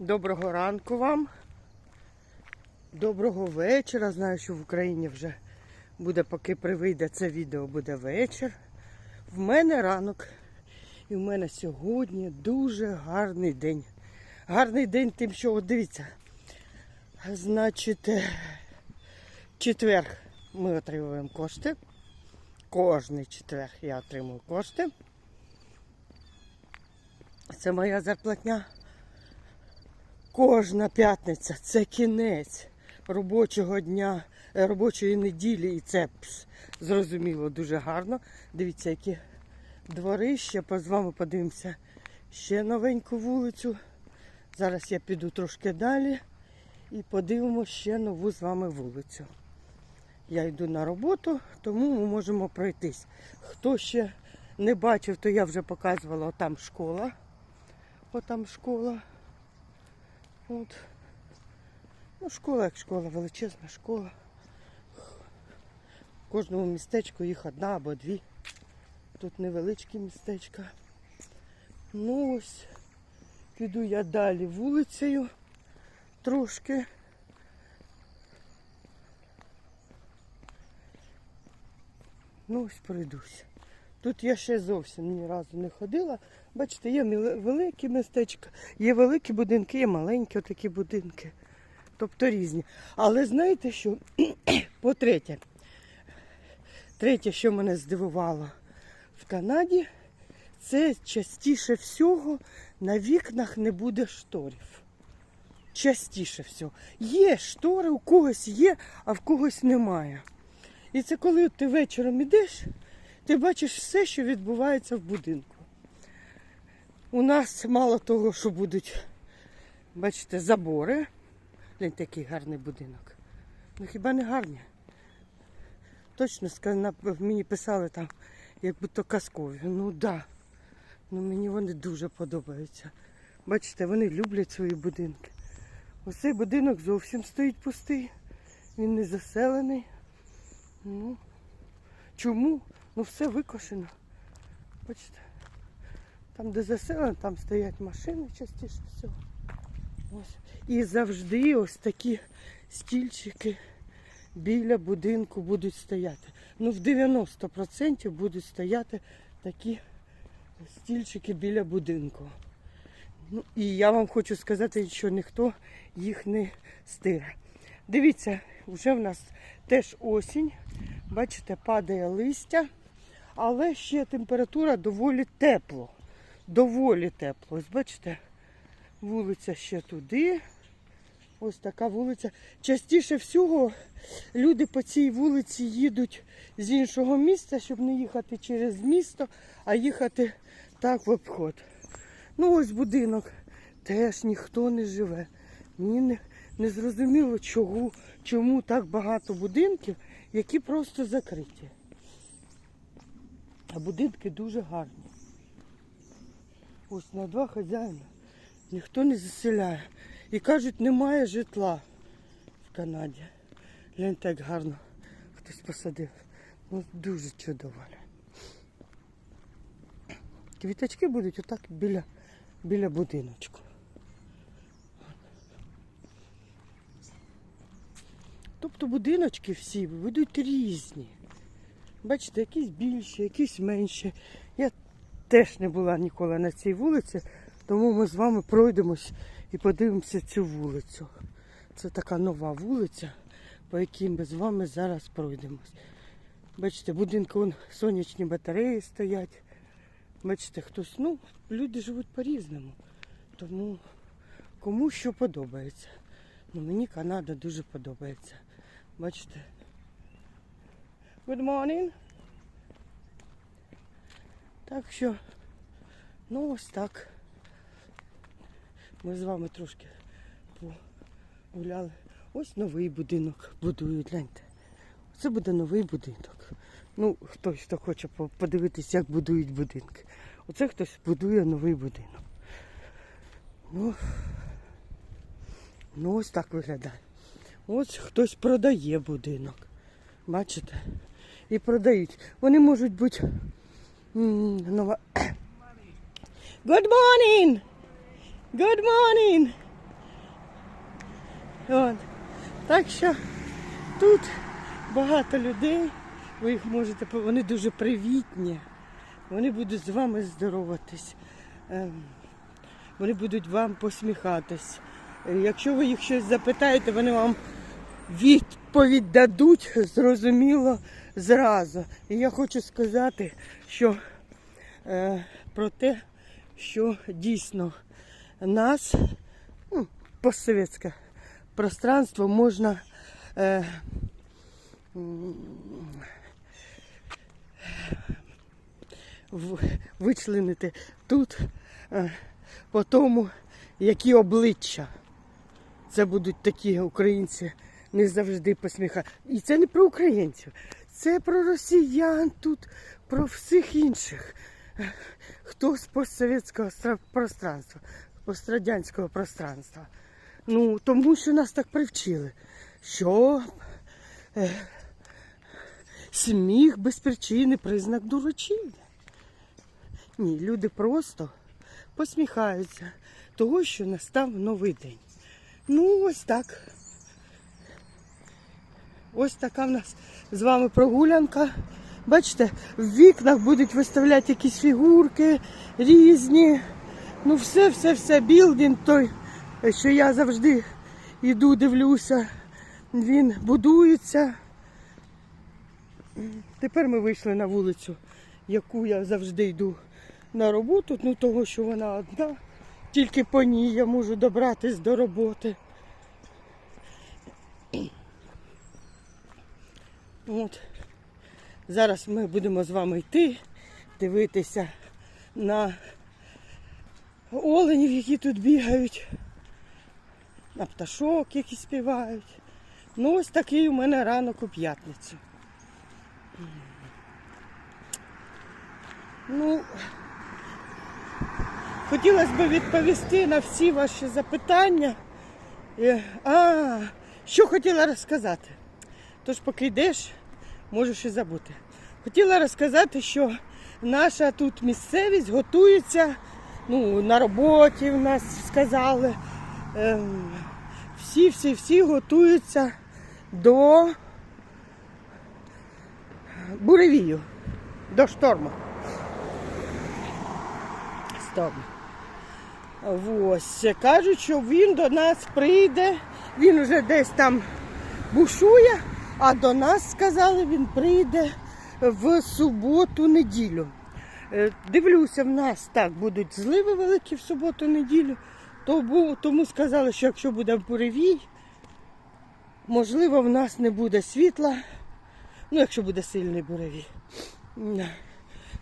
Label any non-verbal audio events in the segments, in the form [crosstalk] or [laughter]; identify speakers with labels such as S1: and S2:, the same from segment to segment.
S1: Доброго ранку вам. Доброго вечора. Знаю, що в Україні вже буде, поки привийде це відео, буде вечір. В мене ранок. І в мене сьогодні дуже гарний день. Гарний день тим, що от дивіться. Значить, е, четвер ми отримуємо кошти. Кожний четвер я отримую кошти. Це моя зарплатня. Кожна п'ятниця це кінець робочого дня, е, робочої неділі, і це зрозуміло дуже гарно. Дивіться, які двори. Ще з вами подивимося ще новеньку вулицю. Зараз я піду трошки далі і подивимося ще нову з вами вулицю. Я йду на роботу, тому ми можемо пройтись. Хто ще не бачив, то я вже показувала там школа. Отам школа. От. Ну, школа як школа, величезна школа. В кожному містечку їх одна або дві. Тут невеличкі містечка. Ну ось, піду я далі вулицею трошки. Ну ось пройдусь. Тут я ще зовсім ні разу не ходила. Бачите, є великі містечка, є великі будинки, є маленькі такі будинки. Тобто різні. Але знаєте що? [clears throat] По-третє, третє, що мене здивувало в Канаді, це частіше всього на вікнах не буде шторів. Частіше всього. Є штори, у когось є, а в когось немає. І це коли ти вечором ідеш, ти бачиш все, що відбувається в будинку. У нас мало того, що будуть, бачите, забори. Глянь, такий гарний будинок. Ну хіба не гарні? Точно мені писали там, як будто казкові. Ну так. Да. Ну мені вони дуже подобаються. Бачите, вони люблять свої будинки. Ось цей будинок зовсім стоїть пустий. Він не заселений. Ну, чому? Ну все викошено. Бачите, там, де заселено, там стоять машини частіше всього. Ось. І завжди ось такі стільчики біля будинку будуть стояти. Ну, в 90% будуть стояти такі стільчики біля будинку. Ну, і я вам хочу сказати, що ніхто їх не стире. Дивіться, вже в нас теж осінь. Бачите, падає листя, але ще температура доволі тепло. Доволі тепло. Ось бачите, вулиця ще туди. Ось така вулиця. Частіше всього люди по цій вулиці їдуть з іншого місця, щоб не їхати через місто, а їхати так в обход. Ну ось будинок. Теж ніхто не живе. Мені не, не зрозуміло, чого, чому так багато будинків, які просто закриті. А будинки дуже гарні. Ось на два хазяїна. Ніхто не заселяє. І кажуть, немає житла в Канаді. Гляньте, як гарно хтось посадив. Ну, дуже чудово. Квіточки будуть отак біля, біля будиночку. Тобто будиночки всі будуть різні. Бачите, якісь більші, якісь менші. Я теж не була ніколи на цій вулиці, тому ми з вами пройдемось і подивимося цю вулицю. Це така нова вулиця, по якій ми з вами зараз пройдемось. Бачите, будинку вон сонячні батареї стоять. Бачите, хтось, ну, люди живуть по-різному. Тому кому що подобається. Ну, мені Канада дуже подобається. Бачите. Good morning. Так що, ну ось так. Ми з вами трошки погуляли. Ось новий будинок будують, гляньте. Це буде новий будинок. Ну, хтось, хто хоче по- подивитись, як будують будинки. Оце хтось будує новий будинок. Ну, ну ось так виглядає. Ось хтось продає будинок. Бачите? І продають. Вони можуть бути нова. Good morning! Good morning! От. Так що тут багато людей, ви їх можете, вони дуже привітні, вони будуть з вами здороватись, ем, вони будуть вам посміхатись. Е, Якщо ви їх щось запитаєте, вони вам відповідь дадуть зрозуміло зразу. І я хочу сказати, що е, про те, що дійсно нас, ну, постсовєтське пространство можна е, вичленити тут е, по тому, які обличчя. Це будуть такі українці не завжди посміхати. І це не про українців, це про росіян тут, про всіх інших. Хто з постсовєтського пространства, пострадянського пространства. Ну, тому що нас так привчили, що е, сміх без причини признак дурачіння. Ні, люди просто посміхаються того, що настав новий день. Ну, ось так. Ось така в нас з вами прогулянка. Бачите, в вікнах будуть виставляти якісь фігурки різні. Ну, все, все, все, білдинг той, що я завжди йду, дивлюся, він будується. Тепер ми вийшли на вулицю, яку я завжди йду на роботу, ну того, що вона одна. Тільки по ній я можу добратись до роботи. От. Зараз ми будемо з вами йти, дивитися на оленів, які тут бігають, на пташок, які співають. Ну, ось такий у мене ранок у п'ятницю. Ну, хотілося б відповісти на всі ваші запитання. Е, А, що хотіла розказати? Тож поки йдеш, можеш і забути. Хотіла розказати, що наша тут місцевість готується, ну, на роботі в нас сказали. Ем, всі, всі, всі готуються до буревію, до шторму. Шторму. Ось, кажуть, що він до нас прийде, він вже десь там бушує, а до нас сказали, він прийде в суботу-неділю. Е, Дивлюся, в нас так будуть зливи великі в суботу-неділю, тому, сказали, що якщо буде буревій, можливо, в нас не буде світла, ну, якщо буде сильний буревій.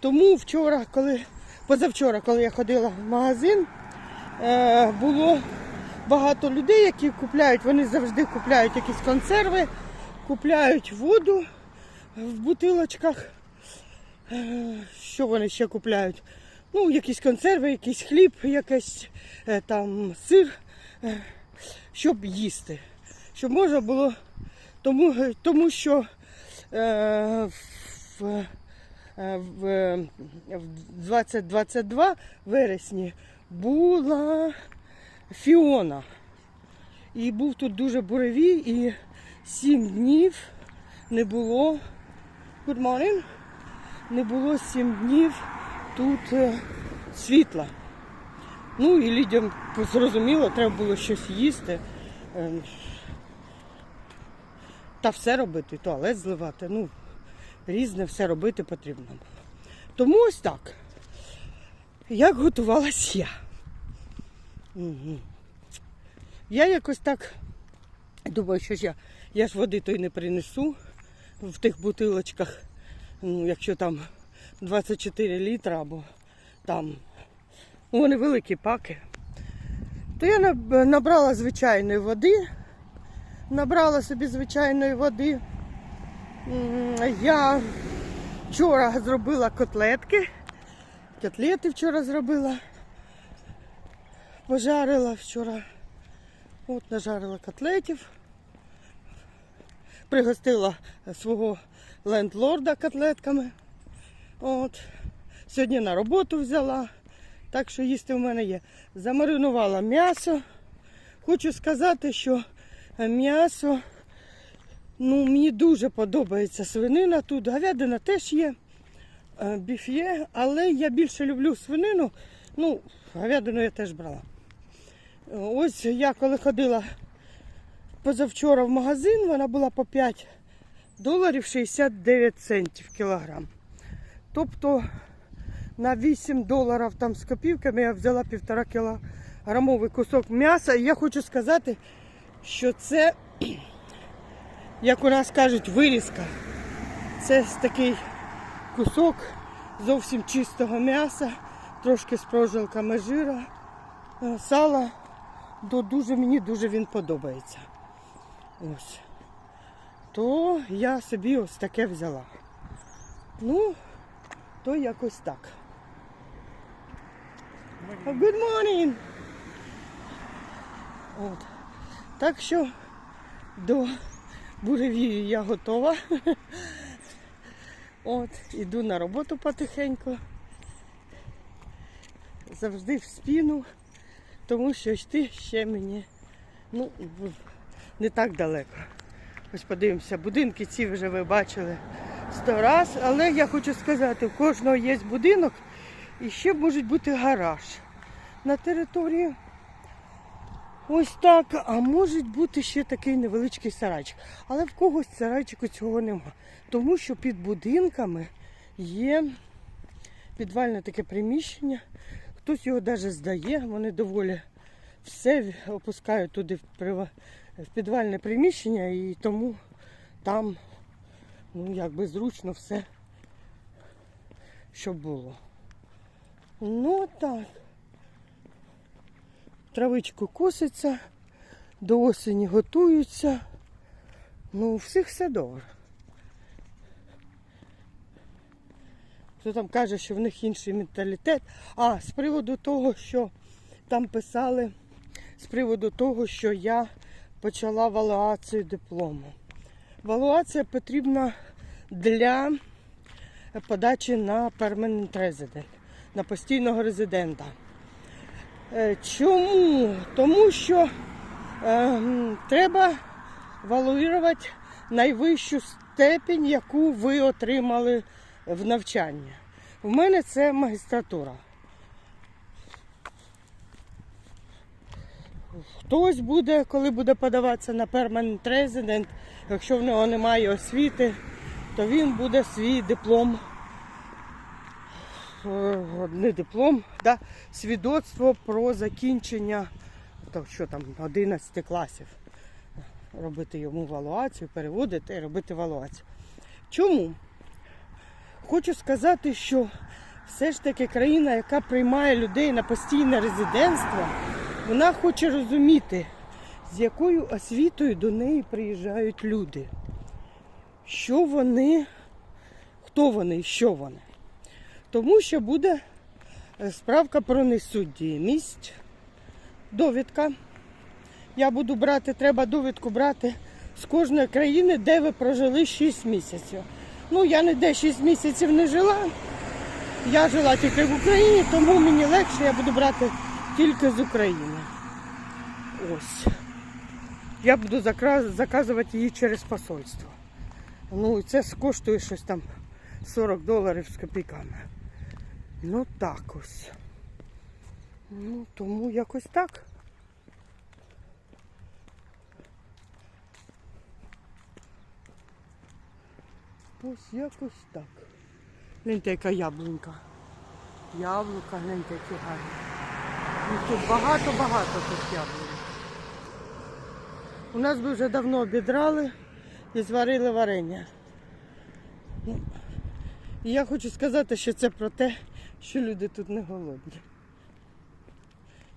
S1: Тому вчора, коли, позавчора, коли я ходила в магазин, е, було багато людей, які купляють, вони завжди купляють якісь консерви, купляють воду в бутилочках. Е, Що вони ще купляють? Ну, якісь консерви, якийсь хліб, якийсь е, там сир, е, щоб їсти. Щоб можна було, тому, тому що е, в, в, в 2022 вересні була Фіона. І був тут дуже буревій, і сім днів не було. Good morning. Не було сім днів тут е, світла. Ну і людям зрозуміло, треба було щось їсти. Е, Та все робити, туалет зливати. Ну, різне все робити потрібно. Тому ось так. Як готувалась я. Угу. Я якось так думаю, що ж я, я ж води то не принесу в тих бутилочках, ну, якщо там 24 літра або там, ну, вони великі паки. То я набрала звичайної води, набрала собі звичайної води. Я вчора зробила котлетки, котлети вчора зробила пожарила вчора. От нажарила котлетів. Пригостила свого лендлорда котлетками. От. Сьогодні на роботу взяла. Так що їсти в мене є. Замаринувала м'ясо. Хочу сказати, що М'ясо. Ну, мені дуже подобається свинина тут. Говядина теж є, е, біф є, але я більше люблю свинину. Ну, говядину я теж брала. Ось я коли ходила позавчора в магазин, вона була по 5 доларів 69 центів кілограм. Тобто на 8 доларів там з копійками я взяла півтора кілограмовий кусок м'яса. І я хочу сказати, що це, [clears throat] як у нас кажуть, вирізка. Це такий кусок зовсім чистого м'яса, трошки з прожилками жира, е, сала. Дуже мені дуже він подобається. Ось. То я собі ось таке взяла. Ну, то якось так. Good morning! От. Так що до буревію я готова. [laughs] От, іду на роботу потихеньку. Завжди в спину, тому що йти ще мені ну, не так далеко. Ось подивимося, будинки ці вже ви бачили сто раз, але я хочу сказати, у кожного є будинок і ще може бути гараж на території. Ось так, а може бути ще такий невеличкий сарайчик. Але в когось сарайчику цього нема. Тому що під будинками є підвальне таке приміщення. Хтось його навіть здає, вони доволі все опускають туди в, в підвальне приміщення і тому там ну, якби зручно все, щоб було. Ну так. Травичку коситься, до осені готуються. Ну, у всіх все добре. Хто там каже, що в них інший менталітет. А, з приводу того, що там писали, з приводу того, що я почала валуацію диплому. Валуація потрібна для подачі на permanent resident, на постійного резидента. Е, Чому? Тому що е, треба валуювати найвищу степень, яку ви отримали в навчанні. У мене це магістратура. Хтось буде, коли буде подаватися на permanent resident, якщо в нього немає освіти, то він буде свій диплом е, не диплом, да, свідоцтво про закінчення то, що там, 11 класів. Робити йому валуацію, переводити і робити валуацію. Чому? Хочу сказати, що все ж таки країна, яка приймає людей на постійне резидентство, вона хоче розуміти, з якою освітою до неї приїжджають люди. Що вони, хто вони і що вони. Тому що буде е, справка про несуддійність, довідка. Я буду брати, треба довідку брати з кожної країни, де ви прожили 6 місяців. Ну, я ніде 6 місяців не жила. Я жила тільки в Україні, тому мені легше, я буду брати тільки з України. Ось. Я буду заказувати її через посольство. Ну, і це коштує щось там 40 доларів з копійками. Ну так ось. Ну, тому якось так. Ось якось так. Гляньте, яка яблунька. Яблука, гляньте, які гарні. Тут багато-багато тут яблунь. У нас би вже давно обідрали і зварили варення. Ну, І я хочу сказати, що це про те, що люди тут не голодні.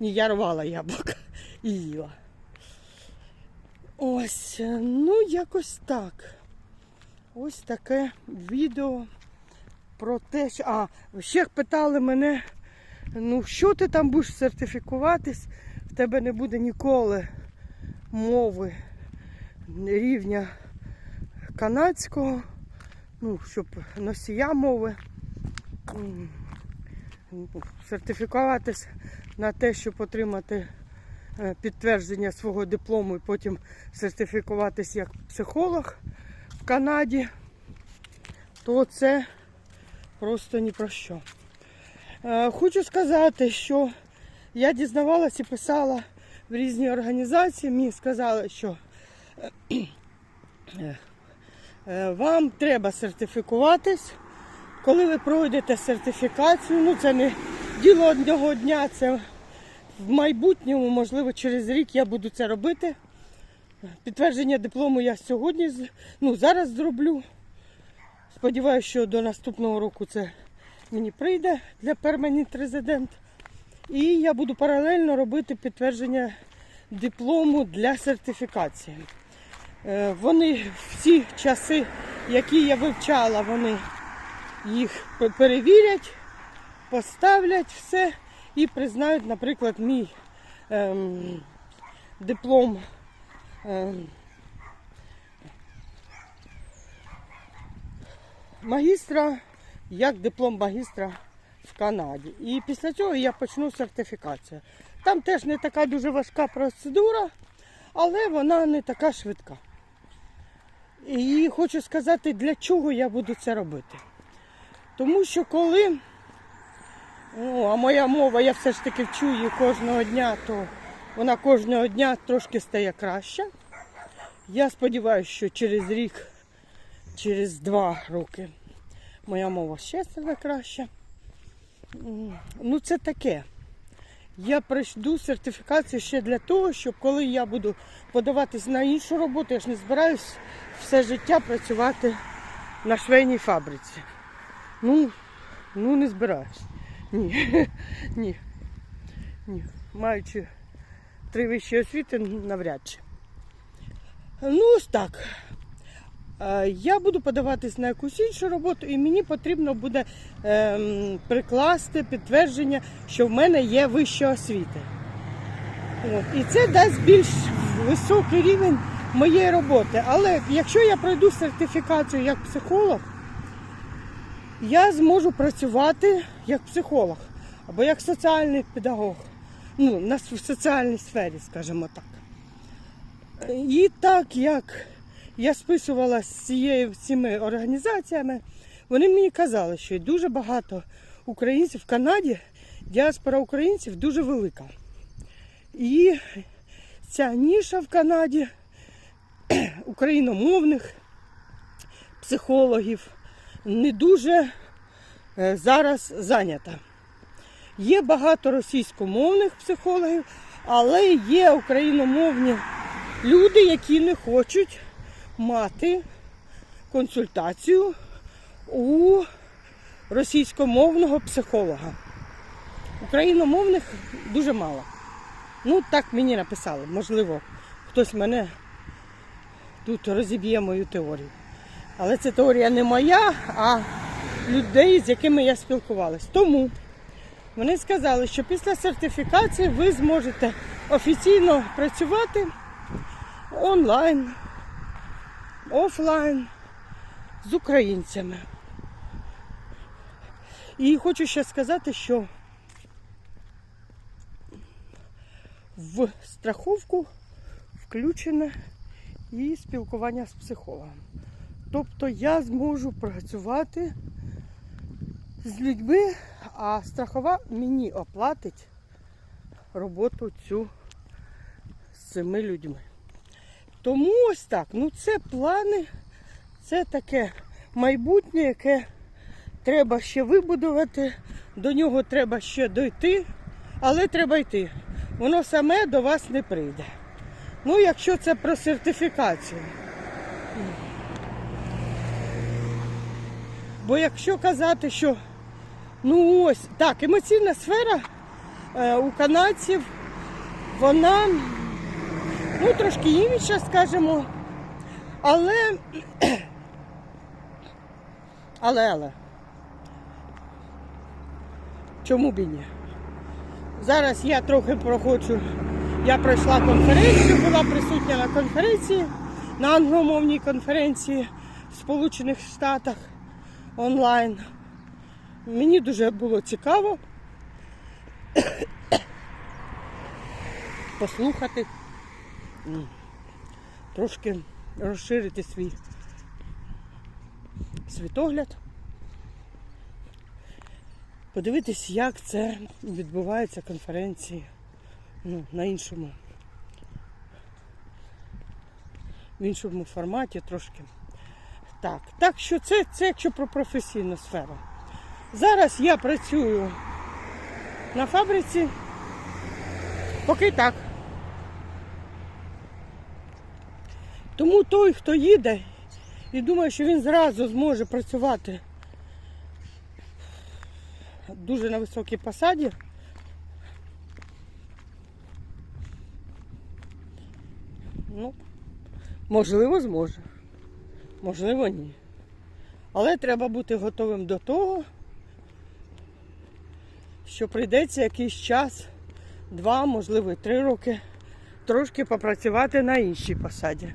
S1: Ні, я рвала яблука і їла. Ось, ну якось так. Ось таке відео про те, що. А, ще питали мене, ну що ти там будеш сертифікуватись, в тебе не буде ніколи мови рівня канадського, ну, щоб носія мови. ну, Сертифікуватись на те, щоб отримати е, підтвердження свого диплому і потім сертифікуватись як психолог в Канаді, то це просто ні про що. Е, Хочу сказати, що я дізнавалася і писала в різні організації. Мені сказали, що е, е, вам треба сертифікуватись. Коли ви пройдете сертифікацію, ну це не діло одного дня, це в майбутньому, можливо, через рік я буду це робити. Підтвердження диплому я сьогодні ну, зараз зроблю. Сподіваюся, що до наступного року це мені прийде для перманент резидент. І я буду паралельно робити підтвердження диплому для сертифікації. Е, Вони всі часи, які я вивчала, вони їх перевірять, поставлять все і признають, наприклад, мій ем, диплом. ем, магістра як диплом магістра в Канаді. І після цього я почну сертифікацію. Там теж не така дуже важка процедура, але вона не така швидка. І хочу сказати, для чого я буду це робити. Тому що коли, ну, а моя мова, я все ж таки вчу її кожного дня, то вона кожного дня трошки стає краще. Я сподіваюся, що через рік, через два роки моя мова ще стане краще. Ну, це таке. Я пройду сертифікацію ще для того, щоб коли я буду подаватись на іншу роботу, я ж не збираюсь все життя працювати на швейній фабриці. Ну, ну не збираюсь. Ні. [laughs] Ні. Ні. Маючи три вищі освіти, навряд чи. Ну, ось так. Е, Я буду подаватись на якусь іншу роботу, і мені потрібно буде ем, прикласти підтвердження, що в мене є вища освіта. І це дасть більш високий рівень моєї роботи. Але якщо я пройду сертифікацію як психолог, я зможу працювати як психолог або як соціальний педагог. Ну, в соціальній сфері, скажімо так. І так як я списувала з цими організаціями, вони мені казали, що дуже багато українців в Канаді, діаспора українців дуже велика. І ця ніша в Канаді [clears throat] україномовних психологів не дуже е, зараз зайнята. Є багато російськомовних психологів, але є україномовні люди, які не хочуть мати консультацію у російськомовного психолога. Україномовних дуже мало. Ну, так мені написали. Можливо, хтось мене тут розіб'є мою теорію. Але це теорія не моя, а людей, з якими я спілкувалась. Тому вони сказали, що після сертифікації ви зможете офіційно працювати онлайн, офлайн з українцями. І хочу ще сказати, що в страховку включене і спілкування з психологом. Тобто я зможу працювати з людьми, а страхова мені оплатить роботу цю з цими людьми. Тому ось так. Ну це плани, це таке майбутнє, яке треба ще вибудувати, до нього треба ще дойти, але треба йти. Воно саме до вас не прийде. Ну, якщо це про сертифікацію. Бо якщо казати, що ну ось так, емоційна сфера е, у канадців, вона ну, трошки інша, скажімо, але, [clears throat] але, але. Чому б і ні? Зараз я трохи проходжу. Я пройшла конференцію, була присутня на конференції, на англомовній конференції в Сполучених Штатах онлайн. Мені дуже було цікаво. [clears throat] послухати, трошки розширити свій світогляд, подивитись, як це відбувається конференції ну, на іншому, в іншому форматі трошки. Так, так що це, це якщо про професійну сферу. Зараз я працюю на фабриці, поки так. Тому той, хто їде і думає, що він зразу зможе працювати дуже на високій посаді, ну, можливо, зможе. Можливо, ні. Але треба бути готовим до того, що прийдеться якийсь час, два, можливо, три роки, трошки попрацювати на іншій посаді.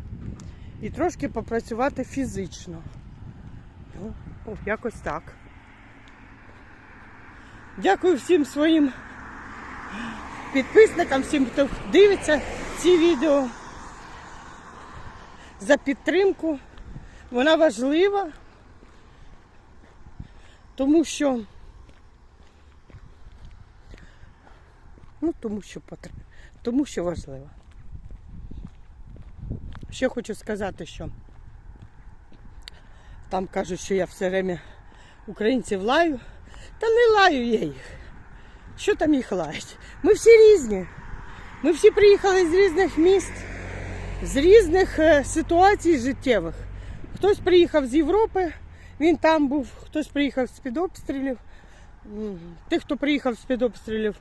S1: І трошки попрацювати фізично. Ну, якось так. Дякую всім своїм підписникам, всім, хто дивиться ці відео за підтримку. Вона важлива, тому що, ну, тому що потрібно, тому що важлива. Ще хочу сказати, що там кажуть, що я все время українців лаю. Та не лаю я їх. Що там їх лаять? Ми всі різні. Ми всі приїхали з різних міст, з різних е, ситуацій життєвих. Хтось приїхав з Європи, він там був, хтось приїхав з-під обстрілів. Тих, хто приїхав з-під обстрілів,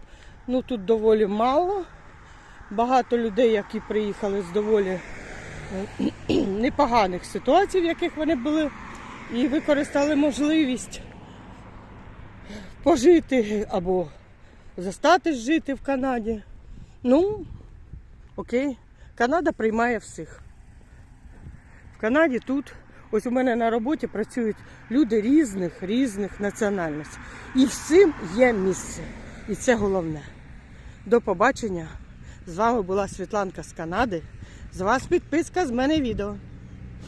S1: ну тут доволі мало. Багато людей, які приїхали з доволі непоганих ситуацій, в яких вони були, і використали можливість пожити або застатись жити в Канаді. Ну, окей, Канада приймає всіх. В Канаді тут, ось у мене на роботі працюють люди різних, різних національностей. І всім є місце. І це головне. До побачення. З вами була Світланка з Канади. З вас підписка з мене відео.